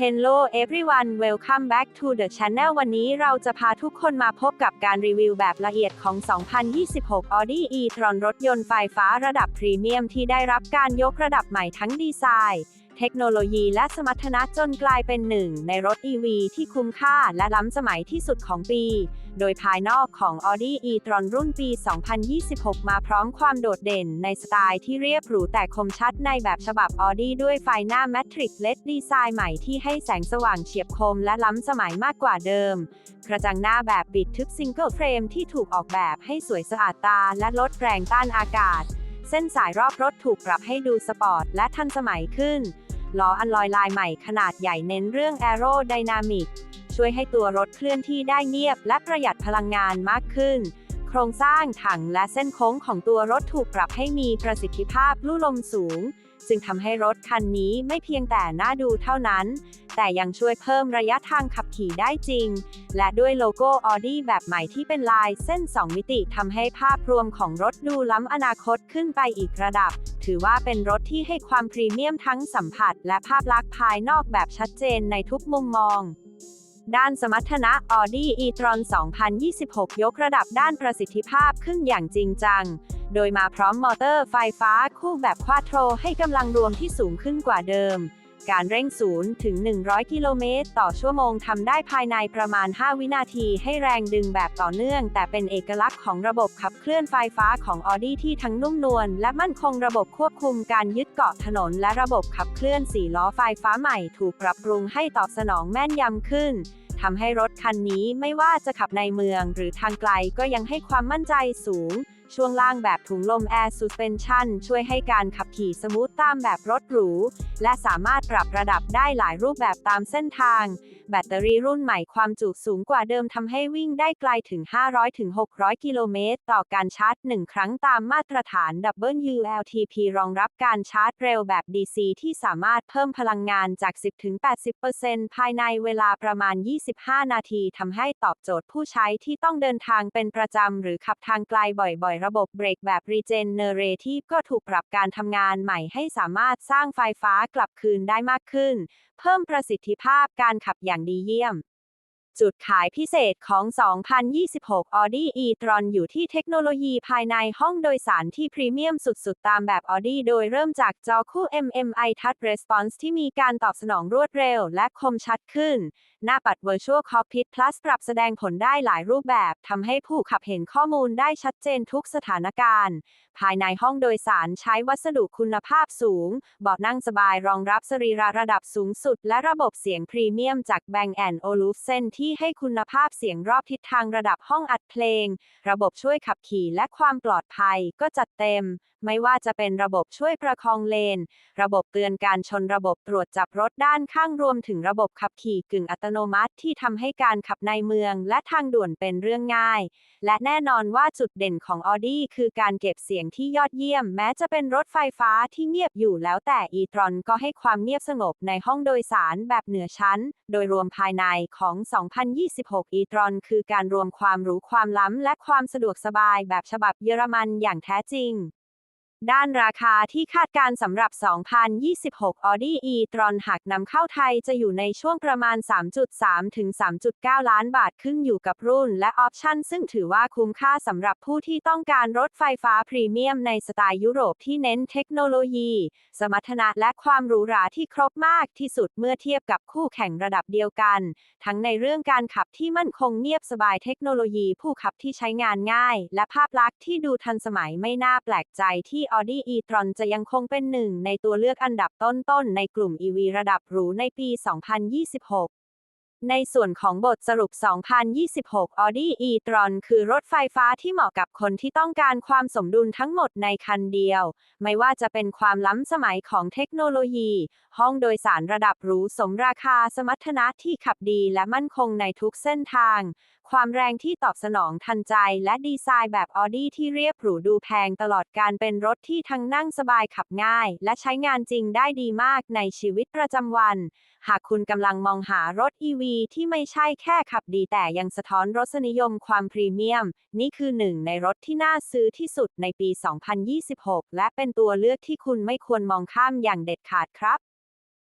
Hello everyone welcome back to the channel วันนี้เราจะพาทุกคนมาพบกับการรีวิวแบบละเอียดของ 2026 Audi e-tron รถยนต์ไฟฟ้าระดับพรีเมียมที่ได้รับการยกระดับใหม่ทั้งดีไซน์ เทคโนโลยีและสมรรถนะจนกลายเป็นหนึ่งในรถ EV ที่คุ้มค่าและล้ำสมัยที่สุดของปี โดยภายนอกของ Audi e-tron รุ่นปี 2026 มาพร้อมความโดดเด่นในสไตล์ที่เรียบหรูแต่คมชัดในแบบฉบับ Audi ด้วยไฟหน้า Matrix LED ดีไซน์ใหม่ที่ให้แสงสว่างเฉียบคมและล้ำสมัยมากกว่าเดิม กระจังหน้าแบบปิดทึบซิงเกิลเฟรมที่ถูกออกแบบให้สวยสะอาดตาและลดแรงต้านอากาศ เส้นสายรอบรถถูกปรับให้ดูสปอร์ตและทันสมัยขึ้น ล้ออัลลอยลายใหม่ขนาดใหญ่เน้นเรื่องแอโรไดนามิกช่วยให้ตัวรถเคลื่อนที่ได้เงียบและประหยัดพลังงานมากขึ้น ครงสร้างถังและเส้นโค้งของตัวรถถูกปรับให้มีประสิทธิภาพลู่ลมสูงจึงทำให้รถคันนี้ไม่เพียงแต่น่าดูเท่านั้น แต่ยังช่วยเพิ่มระยะทางขับขี่ได้จริง และด้วยโลโก้ Audi แบบใหม่ที่เป็นลายเส้น 2 มิติทำให้ภาพรวมของรถดูล้ำอนาคตขึ้นไปอีกระดับ ถือว่าเป็นรถที่ให้ความพรีเมียมทั้งสัมผัส และภาพลักษณ์ภายนอกแบบชัดเจนในทุกมุมมอง ด้านสมรรถนะ Audi e-tron 2026 ยกระดับด้านประสิทธิภาพขึ้นอย่างจริงจัง โดยมาพร้อมมอเตอร์ไฟฟ้าคู่แบบควาโทรให้กำลังรวมที่สูงขึ้นกว่าเดิม การเร่งศูนย์ถึง 100 กิโลเมตร ต่อชั่วโมงทำได้ภายในประมาณ 5 วินาทีให้แรงดึงแบบต่อเนื่อง แต่เป็นเอกลักษณ์ของระบบขับเคลื่อนไฟฟ้าของ Audi ที่ทั้งนุ่มนวลและมั่นคงระบบควบคุมการยึดเกาะถนน และระบบขับเคลื่อน4ล้อไฟฟ้าใหม่ถูกปรับปรุงให้ตอบสนองแม่นยำขึ้นทำให้รถคันนี้ไม่ว่าจะขับในเมืองหรือทางไกลก็ยังให้ความมั่นใจสูง ช่วงล่างแบบถุงลม Air Suspension ช่วยให้การขับขี่สมูทตามแบบรถหรู และสามารถปรับระดับได้หลายรูปแบบตามเส้นทาง แบตเตอรี่รุ่นใหม่ความจุสูงกว่าเดิมทำให้วิ่งได้ไกลถึง 500-600 กิโลเมตร ต่อการชาร์จ 1 ครั้งตามมาตรฐาน WLTP รองรับการชาร์จเร็วแบบ DC ที่สามารถเพิ่มพลังงานจาก 10-80%ภายในเวลาประมาณ 25 นาทีทำให้ตอบโจทย์ผู้ใช้ที่ต้องเดินทางเป็นประจำหรือขับทางไกลบ่อยๆระบบเบรกแบบ Regenerative ก็ถูกปรับการทำงานใหม่ให้สามารถสร้างไฟฟ้ากลับคืนได้มากขึ้น เพิ่มประสิทธิภาพการขับอย่างดีเยี่ยม จุดขายพิเศษของ 2026 Audi e-tron อยู่ที่เทคโนโลยีภายในห้องโดยสารที่พรีเมียมสุดๆ ตามแบบ Audi โดยเริ่มจากจอคู่ MMI Touch Response ที่มีการตอบสนองรวดเร็วและคมชัดขึ้น หน้าปัด Virtual Cockpit Plus ปรับแสดงผลได้หลายรูปแบบทำให้ผู้ขับเห็นข้อมูลได้ชัดเจนทุกสถานการณ์ ภายในห้องโดยสารใช้วัสดุคุณภาพสูงเบาะนั่งสบายรองรับสรีระระดับสูงสุด และระบบเสียงพรีเมียมจาก Bang Olufsen ที่ให้คุณภาพเสียงรอบทิศทางระดับห้องอัดเพลง ระบบช่วยขับขี่และความปลอดภัยก็จัดเต็ม ไม่ว่าจะเป็นระบบช่วยประคองเลน ระบบเตือนการชนระบบตรวจจับรถด้านข้างรวมถึงระบบขับขี่กึ่งอัตโนมัติที่ทำให้การขับในเมืองและทางด่วนเป็นเรื่องง่าย และแน่นอนว่าจุดเด่นของ Audi คือการเก็บเสียงที่ยอดเยี่ยม แม้จะเป็นรถไฟฟ้าที่เงียบอยู่แล้วแต่ e-tron ก็ให้ความเงียบสงบในห้องโดยสารแบบเหนือชั้น โดยรวมภายในของ 2026 e-tron คือการรวมความหรูความล้ำและความสะดวกสบายแบบฉบับเยอรมันอย่างแท้จริง ด้านราคาที่คาดการสำหรับ 2026 Audi e-tron หากนำเข้าไทยจะอยู่ในช่วงประมาณ 3.3 ถึง 3.9 ล้านบาทขึ้นอยู่กับรุ่นและออปชั่น ซึ่งถือว่าคุ้มค่าสำหรับผู้ที่ต้องการรถไฟฟ้าพรีเมียมในสไตล์ยุโรปที่เน้นเทคโนโลยี สมรรถนะและความหรูหราที่ครบมากที่สุดเมื่อเทียบกับคู่แข่งระดับเดียวกัน ทั้งในเรื่องการขับที่มั่นคงเงียบสบายเทคโนโลยีผู้ขับที่ใช้งานง่าย และภาพลักษณ์ที่ดูทันสมัยไม่น่าแปลกใจที่ Audi e-tron จะยังคงเป็นหนึ่งในตัวเลือกอันดับต้นๆ ในกลุ่ม EV ระดับหรูในปี 2026 ในส่วนของบทสรุป 2026 Audi e-tron คือรถไฟฟ้าที่เหมาะกับคนที่ต้องการความสมดุลทั้งหมดในคันเดียว ไม่ว่าจะเป็นความล้ำสมัยของเทคโนโลยี ห้องโดยสารระดับหรูสมราคาสมรรถนะที่ขับดีและมั่นคงในทุกเส้นทาง ความแรงที่ตอบสนองทันใจและดีไซน์แบบ Audi ที่เรียบหรูดูแพงตลอดการเป็นรถที่ทั้งนั่งสบายขับง่าย และใช้งานจริงได้ดีมากในชีวิตประจำวัน หากคุณกำลังมองหารถ EV ที่ไม่ใช่แค่ขับดีแต่ยังสะท้อนรสนิยมความพรีเมียม นี่คือหนึ่งในรถที่น่าซื้อที่สุดในปี 2026 และเป็นตัวเลือกที่คุณไม่ควรมองข้ามอย่างเด็ดขาดครับ